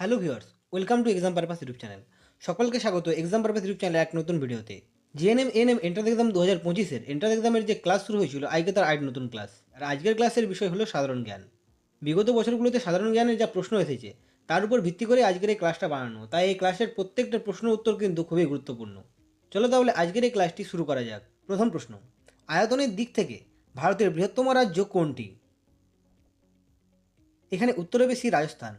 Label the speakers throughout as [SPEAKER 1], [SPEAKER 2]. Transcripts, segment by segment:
[SPEAKER 1] Hello viewers, welcome to exam purpose YouTube channel. সকলকে স্বাগত exam purpose YouTube চ্যানেলের এক নতুন ভিডিওতে। জিএনএম এনএম এন্ট্রান্স এক্সাম দু হাজার পঁচিশের এন্ট্রান্স এক্সামের যে ক্লাস শুরু হয়েছিল, আজকে তার আরেক নতুন ক্লাস আর আজকের ক্লাসের বিষয় হলো সাধারণ জ্ঞান। বিগত বছরগুলোতে সাধারণ জ্ঞানের যা প্রশ্ন এসেছে, তার উপর ভিত্তি করে আজকের এই ক্লাসটা বানানো। তাই এই ক্লাসের প্রত্যেকটা প্রশ্ন উত্তর কিন্তু খুবই গুরুত্বপূর্ণ। চলো তাহলে আজকের এই ক্লাসটি শুরু করা যাক। প্রথম প্রশ্ন, আয়তনের দিক থেকে ভারতের বৃহত্তম রাজ্য কোনটি? এখানে উত্তরে বেশি রাজস্থান।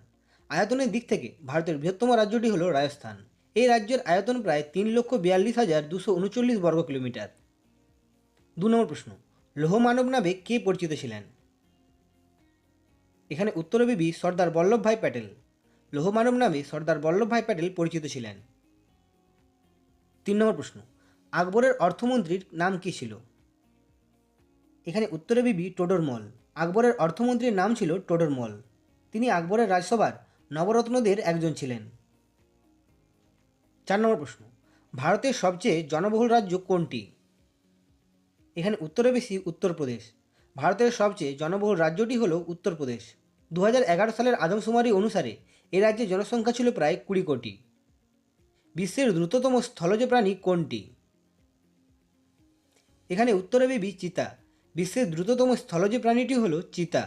[SPEAKER 1] আয়তনের দিক থেকে ভারতের বৃহত্তম রাজ্যটি হলো রাজস্থান। এই রাজ্যের আয়তন প্রায় তিন লক্ষ বিয়াল্লিশ হাজার দুশো উনচল্লিশ বর্গ কিলোমিটার। দু নম্বর প্রশ্ন, লৌহ মানব নামে কে পরিচিত ছিলেন? এখানে উত্তরে বিবি সর্দার বল্লভভাই প্যাটেল। লৌহ মানব নামে সর্দার বল্লভভাই প্যাটেল পরিচিত ছিলেন। তিন নম্বর প্রশ্ন, আকবরের অর্থমন্ত্রীর নাম কী ছিল? এখানে উত্তরে বিবি টোডরমল আকবরের অর্থমন্ত্রীর নাম ছিল টোডরমল তিনি আকবরের রাজসভার নবরত্নদের একজন ছিলেন। চার নম্বর প্রশ্ন, ভারতের সবচেয়ে জনবহুল রাজ্য কোনটি? এখানে উত্তরে বেশি উত্তরপ্রদেশ। ভারতের সবচেয়ে জনবহুল রাজ্যটি হল উত্তরপ্রদেশ। দু এগারো সালের আদমশুমারি অনুসারে এ রাজ্যের জনসংখ্যা ছিল প্রায় কুড়ি কোটি। বিশ্বের দ্রুততম স্থলজ প্রাণী কোনটি? এখানে উত্তরে বেবি চিতা। বিশ্বের দ্রুততম স্থলজ প্রাণীটি হল চিতা।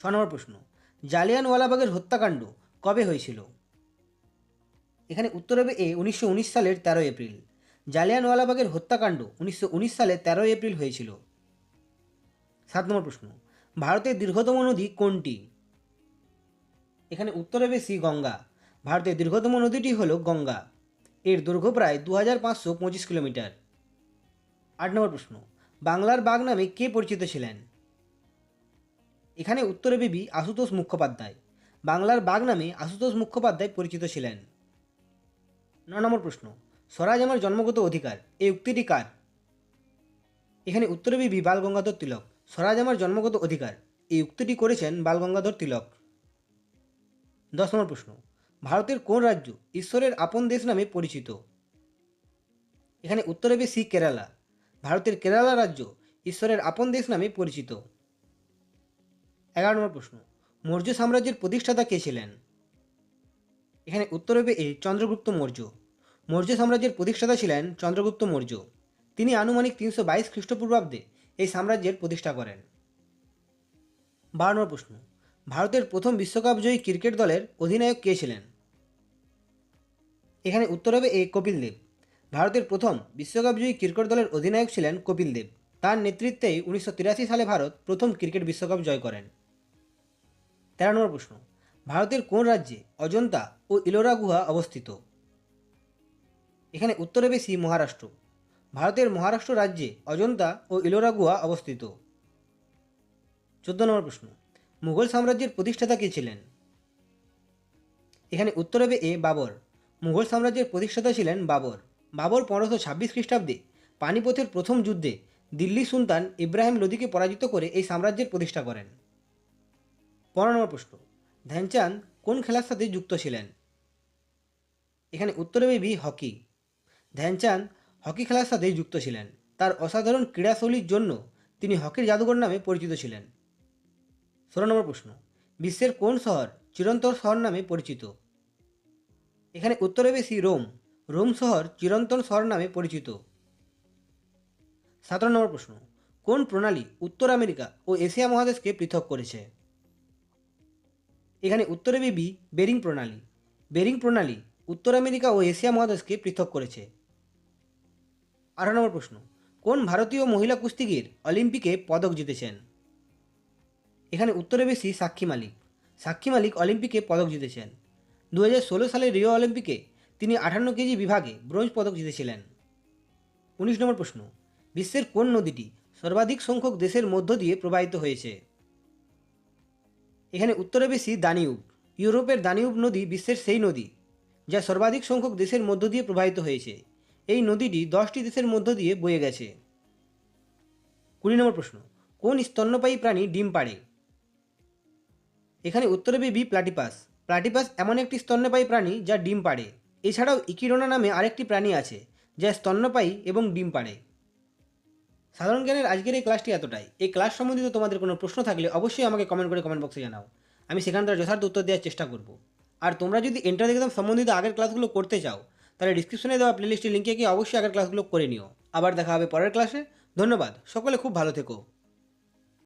[SPEAKER 1] ছ নম্বর প্রশ্ন জালিয়ানওয়ালাবাগের হত্যাকাণ্ড কবে হয়েছিল? এখানে উত্তর হবে এ উনিশশো উনিশ সালের তেরো এপ্রিল। জালিয়ানওয়ালাবাগের হত্যাকাণ্ড উনিশশো উনিশ সালে তেরো এপ্রিল হয়েছিল। সাত নম্বর প্রশ্ন, ভারতের দীর্ঘতম নদী কোনটি? এখানে উত্তরে বেশি গঙ্গা। ভারতের দীর্ঘতম নদীটি হল গঙ্গা। এর দৈর্ঘ্য প্রায় দু হাজার পাঁচশো পঁচিশ কিলোমিটার। আট নম্বর প্রশ্ন, বাংলার বাঘ নামে কে পরিচিত ছিলেন? এখানে উত্তরে বিবি আশুতোষ মুখোপাধ্যায়। বাংলার বাঘ নামে আশুতোষ মুখোপাধ্যায় পরিচিত ছিলেন। ন নম্বর প্রশ্ন, স্বরাজ আমার জন্মগত অধিকার, এই উক্তিটি কার? এখানে উত্তরে বিবি বাল গঙ্গাধর তিলক, স্বরাজ আমার জন্মগত অধিকার, এই উক্তিটি করেছেন বাল গঙ্গাধর তিলক। দশ নম্বর প্রশ্ন, ভারতের কোন রাজ্য ঈশ্বরের আপন দেশ নামে পরিচিত? এখানে উত্তরে বেশি কেরালা, ভারতের কেরালা রাজ্য ঈশ্বরের আপন দেশ নামে পরিচিত। এগারো নম্বর প্রশ্ন, মৌর্য সাম্রাজ্যের প্রতিষ্ঠাতা কে ছিলেন? এখানে উত্তর হবে এ চন্দ্রগুপ্ত মৌর্য। মৌর্য সাম্রাজ্যের প্রতিষ্ঠাতা ছিলেন চন্দ্রগুপ্ত মৌর্য। তিনি আনুমানিক তিনশো বাইশ খ্রিস্টপূর্বাব্দে এই সাম্রাজ্যের প্রতিষ্ঠা করেন। বারো নম্বর প্রশ্ন, ভারতের প্রথম বিশ্বকাপ জয়ী ক্রিকেট দলের অধিনায়ক কে ছিলেন? এখানে উত্তর হবে এ কপিল দেব ভারতের প্রথম বিশ্বকাপ জয়ী ক্রিকেট দলের অধিনায়ক ছিলেন কপিল দেব তার নেতৃত্বেই উনিশশো তিরাশি সালে ভারত প্রথম ক্রিকেট বিশ্বকাপ জয় করেন। তেরো নম্বর প্রশ্ন, ভারতের কোন রাজ্যে অজন্তা ও ইলোরা গুহা অবস্থিত? এখানে উত্তরে বেশি মহারাষ্ট্র। ভারতের মহারাষ্ট্র রাজ্যে অজন্তা ও ইলোরা গুহা অবস্থিত। চোদ্দ নম্বর প্রশ্ন, মুঘল সাম্রাজ্যের প্রতিষ্ঠাতা কে ছিলেন? এখানে উত্তর হবে এ বাবর, মুঘল সাম্রাজ্যের প্রতিষ্ঠাতা ছিলেন বাবর। বাবর পনেরোশো ছাব্বিশ খ্রিস্টাব্দে পানিপথের প্রথম যুদ্ধে দিল্লি সুলতান ইব্রাহিম লোদিকে পরাজিত করে এই সাম্রাজ্যের প্রতিষ্ঠা করেন। পনেরো নম্বর প্রশ্ন, ধ্যানচাঁদ কোন খেলার সাথে যুক্ত ছিলেন? এখানে উত্তরে বেবি হকি। ধ্যানচাঁদ হকি খেলার সাথে যুক্ত ছিলেন। তার অসাধারণ ক্রীড়াশৈলীর জন্য তিনি হকির জাদুঘর নামে পরিচিত ছিলেন। ষোলো নম্বর প্রশ্ন, বিশ্বের কোন শহর চিরন্তর শহর নামে পরিচিত? এখানে উত্তরে বেশি রোম। রোম শহর চিরন্তন শহর নামে পরিচিত। সতেরো নম্বর প্রশ্ন, কোন প্রণালী উত্তর আমেরিকা ও এশিয়া মহাদেশকে পৃথক করেছে? এখানে উত্তরে বিবি বেরিং প্রণালী। বেরিং প্রণালী উত্তর আমেরিকা ও এশিয়া মহাদেশকে পৃথক করেছে। আঠারো নম্বর প্রশ্ন, কোন ভারতীয় মহিলা কুস্তিগির অলিম্পিকে পদক জিতেছেন? এখানে উত্তরে বেশি সাক্ষী মালিক। সাক্ষী মালিক অলিম্পিকে পদক জিতেছেন। দু সালের রিও অলিম্পিকে তিনি আটান্ন কেজি বিভাগে ব্রোঞ্জ পদক জিতেছিলেন। উনিশ নম্বর প্রশ্ন, বিশ্বের কোন নদীটি সর্বাধিক সংখ্যক দেশের মধ্য দিয়ে প্রবাহিত হয়েছে? এখানে উত্তরে বেশি দানিউব, ইউরোপের দানিউব নদী বিশ্বের সেই নদী, যা সর্বাধিক সংখ্যক দেশের মধ্য দিয়ে প্রবাহিত হয়েছে। এই নদীটি দশটি দেশের মধ্য দিয়ে বয়ে গেছে। কুড়ি নম্বর প্রশ্ন, কোন স্তন্যপায়ী প্রাণী ডিম পাড়ে? এখানে উত্তরে বেবি প্লাটিপাস। প্লাটিপাস এমন একটি স্তন্যপায়ী প্রাণী যা ডিম পাড়ে। এছাড়াও ইকিরোনা নামে আরেকটি প্রাণী আছে, যা স্তন্যপায়ী এবং ডিম পাড়ে। সাধারণ জ্ঞানের আজকের এই ক্লাসটি এতটাই। এই ক্লাস সম্বন্ধিত তোমাদের কোনো প্রশ্ন থাকলে অবশ্যই আমাকে কমেন্ট করে কমেন্ট বক্সে জানাও। আমি সেখান থেকে যথার্থ উত্তর দেওয়ার চেষ্টা করব। আর তোমরা যদি এন্ট্রান্স এক্সাম সম্বন্ধিত আগের ক্লাসগুলো করতে চাও, তাহলে ডিসক্রিপশনে দেওয়া প্লেলিস্টের লিঙ্কে গিয়ে অবশ্যই আগের ক্লাসগুলো করে নিও। আবার দেখা হবে পরের ক্লাসে ধন্যবাদ। সকলে খুব ভালো থেকো।